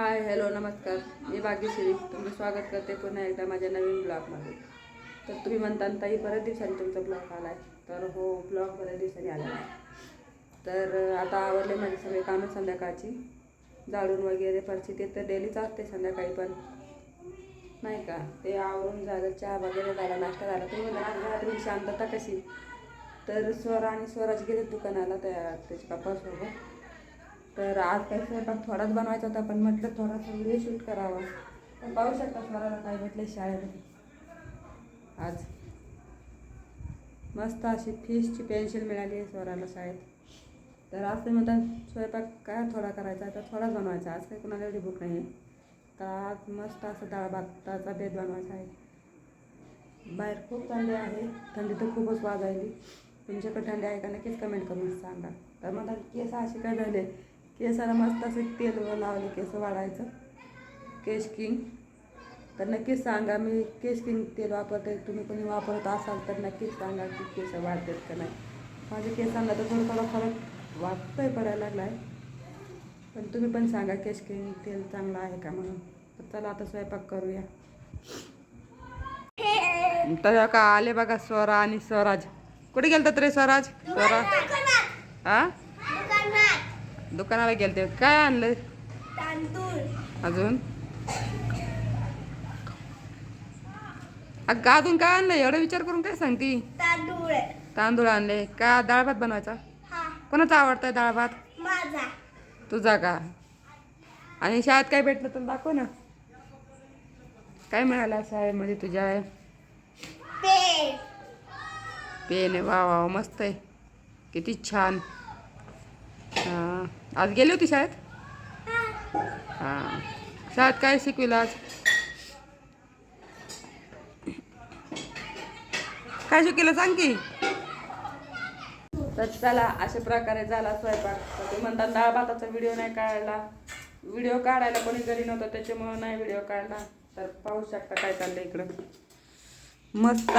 Hi hello नमस्कार. मी भाग्यश्री. तुमचं स्वागत करते पुन्हा एकदा माझ्या नवीन ब्लॉगमध्ये. तर तुम्ही म्हणता ताई बऱ्याच दिवसांनी तुमचा ब्लॉग आला आहे तर हो ब्लॉग बऱ्याच दिवसांनी आला आहे. तर आता आवडले माझे सगळे कामं संध्याकाळची. झाडून वगैरे फरशी ते तर डेलीच असते संध्याकाळी पण. नाही का? ते आवरून झालं चहा वगैरे झाला नाश्ता झाला. तुम्ही म्हणता शांतता कशी? तर स्वर आणि स्वराज गेले दुकानाला त्या त्याच्या पप्पासोबत. तर आज काही स्वयंपाक थोडाच बनवायचा होता पण म्हटलं थोडासा व्हिडिओ शूट करावा. तर पाहू शकता स्वराला काय भेटले शाळेमध्ये. आज मस्त अशी फिशची पेन्सिल मिळाली आहे स्वराला शाळेत. तर आज ते म्हणतात स्वयंपाक काय थोडा करायचा तर थोडाच बनवायचा. आज काही कुणाला एवढी भूक नाही आहे तर आज मस्त असं डाळ भाताचा बेत बनवायचा आहे. बाहेर खूप थंडी आहे. थंडी तर खूपच वाजायली. तुमच्याकडे थंडी आहे का? नक्कीच कमेंट करून सांगा. तर म्हणतात केस असे काय झाले? केसाला मस्त असं तेल लावले केस वाढायचं. केश किंग. तर नक्कीच सांगा मी केश किंग तेल वापरते तुम्ही कोणी वापरत असाल तर नक्कीच सांगा की केस वाढतात का नाही. माझ्या केसांना तर थोडं थोडा फरक वाटतोय पडायला लागला आहे पण तुम्ही पण सांगा केश किंग तेल चांगलं आहे का म्हणून. तर चला आता स्वयंपाक करूया. तर का आले बघा स्वरा आणि स्वराज. कुठे गेलतात रे स्वराज? स्वरा हा दुकानाला गेलते. काय आणलं अजून? अगं अजून काय आणलं एवढा विचार करून काय सांगती? तांदूळ. तांदूळ आणले. का डाळ भात बनवायचा? हा. कोणाचा आवडतंय डाळ भात? माझा. तुझा का? आणि शाळेत काय भेटलं तर दाखव ना. काय मिळालं शाळेमध्ये तुझ्या? पेन. आहे. वा वा मस्त आहे. किती छान. आज गेली होती शाळेत? हां. शाळेत काय शिकविलं आज? काय शिकवलं सांग की? तर चला अशा प्रकारे झाला स्वयंपाक. ते म्हणतात डाळ भाताचा व्हिडिओ नाही काढला. व्हिडिओ काढायला कोणी घरी नव्हतं त्याच्यामुळं नाही व्हिडिओ काढला. तर पाहू शकता काय चाललं इकडं. मस्त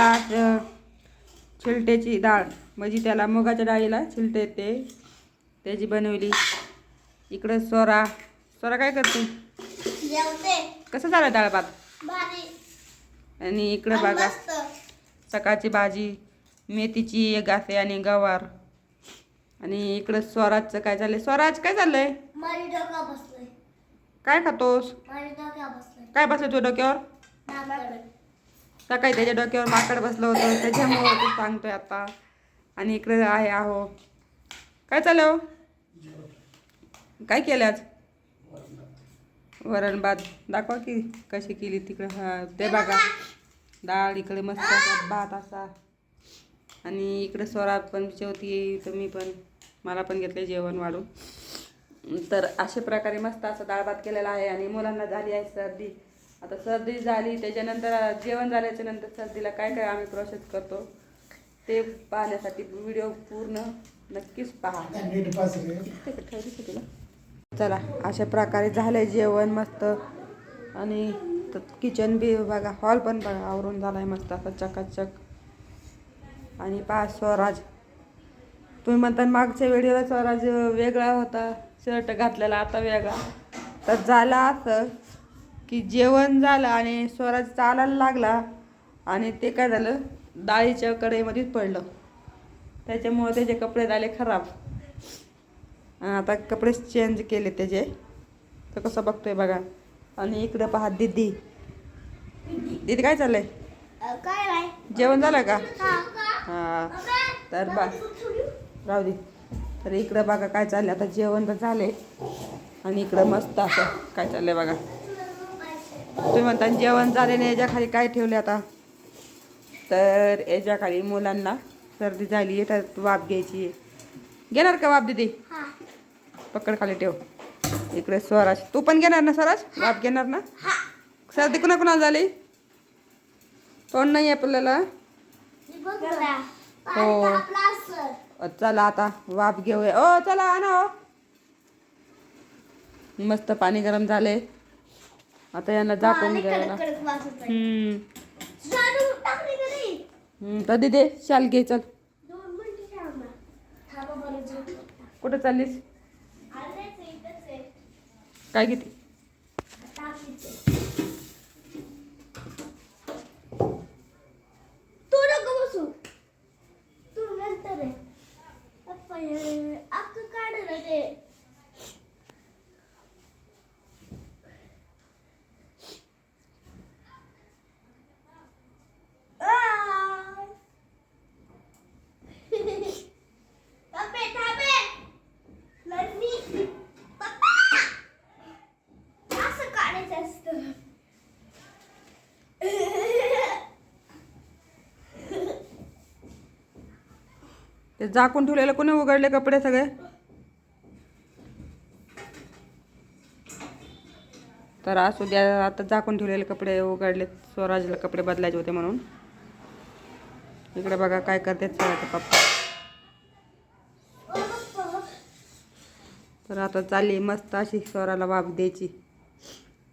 चिलट्याची डाळ. म्हणजे त्याला मुगाच्या डाळीला चिलटे ते त्याची बनवली. इकडं सोरा. सोरा काय करते? कसं झालं डाळ भात? भारी. आणि इकडं बघा. सकाळची भाजी मेथीची गासे आणि गवार. आणि इकडं स्वराजचं काय झालंय? स्वराज काय चाललंय बसलंय. काय खातोस? काय बसलं तुझ्या डोक्यावर? सकाळी त्याच्या डोक्यावर माकड बसलं होतं. त्याच्यामुळं तू सांगतोय आता. आणि इकडे आहे आहो. काय चाललं हो? काय केलं आज? वरण भात. दाखवा की कशी केली तिकडं. हा ते बघा. डाळ इकडे मस्त असा भात असा. आणि इकडे स्वरात पण जेवती तर मी पण. मला पण घेतलं जेवण वाढून. तर अशा प्रकारे मस्त असं डाळ भात केलेला आहे आणि मुलांना झाली आहे सर्दी. आता सर्दी झाली त्याच्यानंतर जेवण झाल्याच्यानंतर सर्दीला काय काय आम्ही प्रोसेस करतो ते पाहण्यासाठी व्हिडिओ पूर्ण नक्कीच पहा. चला अशा प्रकारे झालंय जेवण मस्त. आणि किचन बी बघा हॉल पण बघा आवरून झालाय मस्त असा चकाचक. आणि पहा स्वराज. तुम्ही म्हणता मागच्या व्हिडिओला स्वराज वेगळा होता शर्ट घातलेला आता वेगळा. तर झालं असं की जेवण झालं आणि स्वराज चालायला लागला आणि ते काय झालं डाळीच्या कढईमध्येच पडलं. त्याच्यामुळे त्याचे कपडे झाले खराब. आता कपडे चेंज केले त्याचे. तर कसं बघतोय बघा. आणि इकडं पहा दिदी. दिदी काय चाललंय? काय जेवण झालं का? हा. तर बा राहू दे. तर इकडं बघा काय चाललंय. आता जेवण तर झाले आणि इकडं मस्त असं काय चाललंय बघा. तुम्ही म्हणता जेवण झाल्याने याच्या खाली काय ठेवले आता? तर याच्या खाली मुलांना सर्दी झाली आहे तर वाफ घ्यायची आहे घेणार का वाफ दिदी? पकड खाली ठेव. इकडे स्वराज. तू पण घेणार ना स्वराज? वाफ घेणार ना? सर्दी कुणा कुणाला झाली? तोंड नाही आपल्याला. बघा हो. आपला सर अ, चला आता. वाफ घेऊया. ओ चला आणा हो. मस्त पाणी गरम झाले. आता यांना झाकून घ्यायला कडक वास होतोय हम्म. झाडू टाकली का नाही? हम्म, तर दिदे शाल घे चल. दोन मिनिटं थांबा. थांबा बरं झोप कुठं चाललीस? काय किती तू नको बसू तू नंतर आहे पप्पा हे अख्खं काढलं ते आ! थांबे, थांबे. लड्डी. पप्पा! असं काढायचं असतं ते झाकून ठेवलेलं कोणी उघडले कपडे सगळे? तर असू द्या आता झाकून ठेवलेले कपडे उघडले स्वराजला कपडे बदलायचे होते म्हणून. इकडे बघा काय करते पप्पा. तर आता चालली मस्त अशी स्वराला वाफ द्यायची.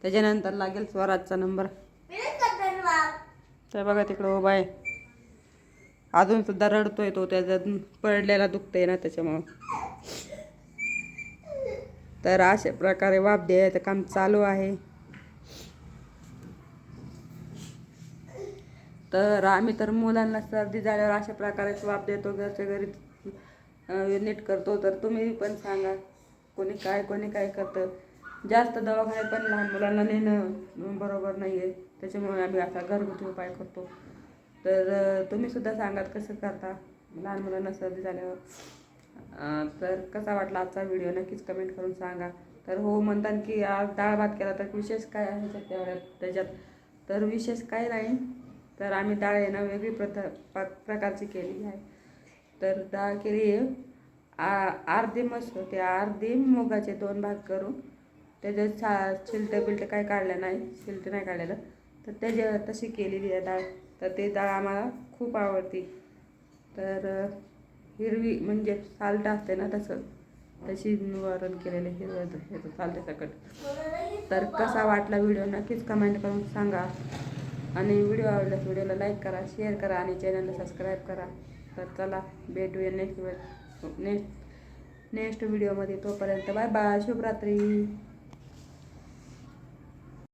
त्याच्यानंतर लागेल स्वराजचा नंबर. तर बघा तिकडं उभा आहे. अजून सुद्धा रडतोय तो त्याचा पडलेला दुखतंय ना त्याच्यामुळं. तर अशा प्रकारे वाफ द्यायचं काम चालू आहे. तर आम्ही तर मुलांना सर्दी झाल्यावर अशा प्रकारेच वाफ देतो घरच्या घरी नीट करतो. तर तुम्ही पण सांगा कोणी काय कोणी काय करतं? जास्त दवाखान्यात पण लहान मुलांना नेणं बरोबर नाही आहे त्याच्यामुळे आम्ही असा घरगुती उपाय करतो. तर तुम्ही सुद्धा सांगात कसं करता? लहान मुलांना सर्दी झाल्यावर. तर कसा वाटला आजचा व्हिडिओ? नक्कीच कमेंट करून सांगा. तर हो म्हणतात की आज डाळ भात केला तर विशेष काय आहे ह्याच्यात त्याच्यात तर विशेष काय नाही. तर आम्ही डाळ आहे ना वेगळी प्रथा प्रकारची केली आहे. तर डाळ केली आहे. आ अर्धी मस्त होते. अर्धी मुगाचे दोन भाग करून त्याच्यात छा शिलटं बिलटं काय काढलं नाही. शिलटं नाही काढलेलं. तर त्याच्या तशी केलेली आहे डाळ तर ते डाळ आम्हाला खूप आवडते. तर हिरवी म्हणजे साल्ट असते ना तसं तशी वरण केलेले हिरवं ह्याचं साल्टे सकट. तर कसा वाटला व्हिडिओ नक्कीच कमेंट करून सांगा. आणि व्हिडिओ आवडल्यास व्हिडिओला लाईक करा शेअर करा आणि चॅनलला सबस्क्राईब करा. तर चला भेटूया नेक्स्ट वेळ नेक्स्ट नेक्स्ट व्हिडिओमध्ये तोपर्यंत बाय बाय शुभरात्री.